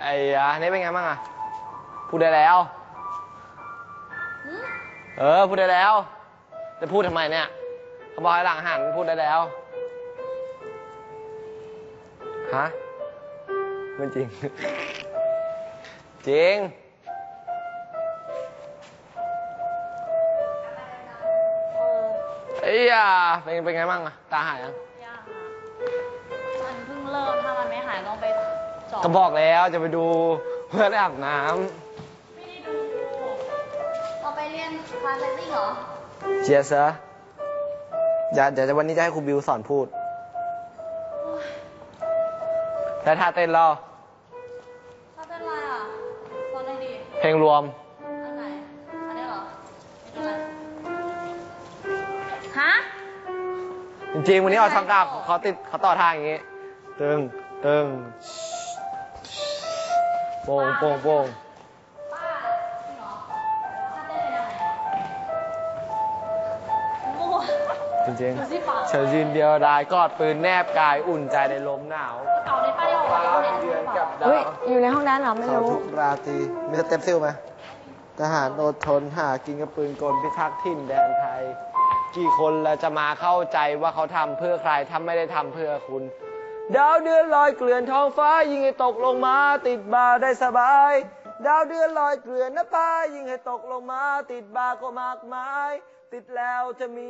ไอ้อะนี่เป็นไงบ้างอะพูดได้แล้วหืมเออ พูดได้แล้ว จะพูดทำไมเนี่ยเขาบอกให้หลังหันพูดได้แล้ว ฮะ ไม่จริง จริงเออไอ้ยาเป็นเป็นไงบ้างอะตาหายยังยากอะมันเพิ่ง เริ่มถ้ามันไม่หายต้องไปเจาะก็บอกแล้วจะไปดูเพื่อนอาบน้ไม่ได้ดูเราไปเรียนคลาสเซตติ้งเหรอำเชียร์เซอเดี๋ยวเดี๋ยววันนี้จะให้ครูบิวสอนพูด แล้วท่าเต้นเราถ้าเป็นไรอะตอนไหนดี เพลงรวม อันไหน อันนี้เหรอไม่เป็นไรฮะ จริงๆวันนี้เอาทางกลับเขาติดเขาต่อทางอย่างงี้ ตึงตึงโป่งโป่งโป่งป้าจริงเหรอถ้าเต้นเป็นยังไงมั่วจริงดูสิป่าๆเฉยยืนเดียวดายกอดปืนแนบกายอุ่นใจในลมหนาวเก่าในป้าได้บอกฟ้าว่าเรียนเดือนเปกัล่าบดาเฮ้ยวอยู่ในห้องนั้นเหรอไม่เขารู้ทุกราตรีมีสเต็ปซิลไหมทหารอดทนหากินกับปืนกลพิทักษ์ถิ่นแดนไทย กี่คนแล้วจะมาเข้าใจว่าเขาทำเพื่อใครถ้าไม่ได้ทำเพื่อคุณ ดาวเดือนลอยเกลื่อนท้องฟ้า ยิงให้ตกลงมา ติดบาได้สบาย ดาวเดือนลอยเกลื่อนนะป้ายิงให้ตกลงมา ติดบาก็มากมาย ติดแล้วจะมี